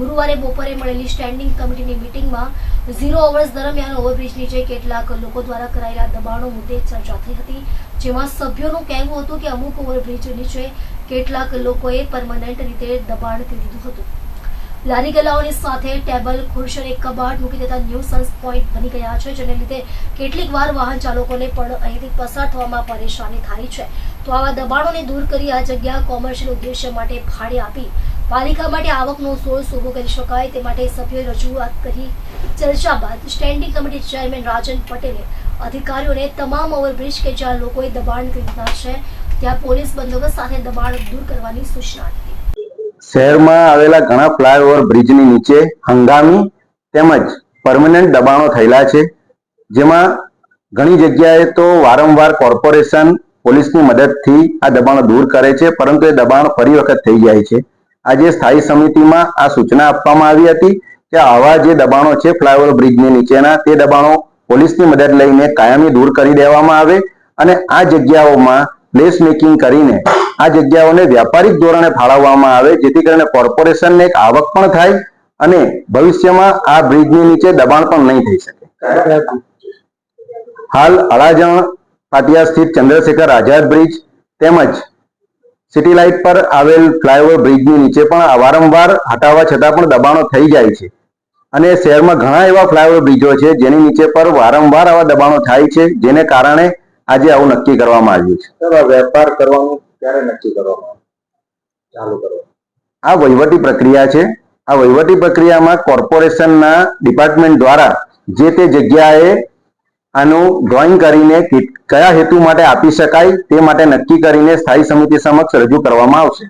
ગુરુવારે બપોરે મળેલી સ્ટેન્ડિંગ કમિટીની મિટિંગમાં ઝીરો અવર્સ દરમિયાન ઓવરબ્રિજ નીચે કેટલાક લોકો દ્વારા કરાયેલા દબાણો મુદ્દે ચર્ચા થઈ હતી, જેમાં સભ્યોનું કહેવું હતું કે અમુક ઓવરબ્રિજ નીચે કેટલાક લોકોએ પરમનન્ટ રીતે દબાણ કરી દીધું હતું. લારી ગલાઓની સાથે ટેબલ, ખુરશ અને કબાટ મૂકી દેતા ન્યુસન્સ પોઈન્ટ બની ગયા છે, જેને લીધે કેટલીક વાર વાહન ચાલકોને પણ અહીંથી પસાર થવામાં પરેશાની થાય છે. તો આવા દબાણોને દૂર કરી આ જગ્યા કોમર્શિયલ ઉદ્દેશ્ય માટે ભાડે આપી પાલિકા માટે આવકનો સોર્સ ઊભો કરી શકાય તે માટે સભ્યોએ રજૂઆત કરી ચર્ચા બાદ સ્ટેન્ડિંગ કમિટી ચેરમેન રાજન પટેલે અધિકારીઓને તમામ ઓવરબ્રિજ કે જ્યાં લોકોએ દબાણ કરી છે, ત્યાં પોલીસ બંદોબસ્ત સાથે દબાણ દૂર કરવાની સૂચના આપી. શહેરમાં આવેલા ઘણા ફ્લાયઓવર બ્રિજની નીચે હંગામી તેમજ પરમનન્ટ દબાણો થયેલા છે, જેમાં ઘણી જગ્યાએ તો વારંવાર કોર્પોરેશન પોલીસની મદદથી આ દબાણો દૂર કરે છે, પરંતુ એ દબાણ ફરી વખત થઈ જાય છે. આજે સ્થાયી સમિતિમાં આ સૂચના આપવામાં આવી હતી કે આવા જે દબાણો છે, ફ્લાયઓવર બ્રિજની નીચેના, તે દબાણો પોલીસની મદદ લઈને કાયમી દૂર કરી દેવામાં આવે અને આ જગ્યાઓમાં પ્લેસ મેકિંગ કરીને આ જગ્યાઓને વ્યાપારિક ધોરણે ફાળવવામાં આવે, જેથી કરીને કોર્પોરેશનને એક આવક પણ થાય અને ભવિષ્યમાં આ બ્રિજની નીચે દબાણ પણ નહીં થઈ શકે. હાલ અડાજણ પાટિયા સ્થિત ચંદ્રશેખર આઝાદ બ્રિજ તેમજ સિટી લાઇટ પર આવેલ ફ્લાયઓવર બ્રિજની નીચે પણ વારંવાર હટાવવા છતાં પણ દબાણો થઈ જાય છે. અને શહેરમાં ઘણા એવા ફ્લાયઓવર બ્રિજો છે જેની નીચે પર વારંવાર આવા દબાણો થાય છે જેને કારણે આજે આવું નક્કી કરવામાં આવ્યું છે. સર વેપાર કરવાનું ક્યારે નક્કી કરવામાં આવ્યું? ચાલુ કરવાનું આ વહીવટી પ્રક્રિયા છે. આ વહીવટી પ્રક્રિયામાં કોર્પોરેશનના ડિપાર્ટમેન્ટ દ્વારા જે તે જગ્યાએ આનું ડ્રોઈંગ કરીને કયા હેતુ માટે આપી શકાય તે માટે નક્કી કરીને સ્થાયી સમિતિ સમક્ષ રજૂ કરવામાં આવશે.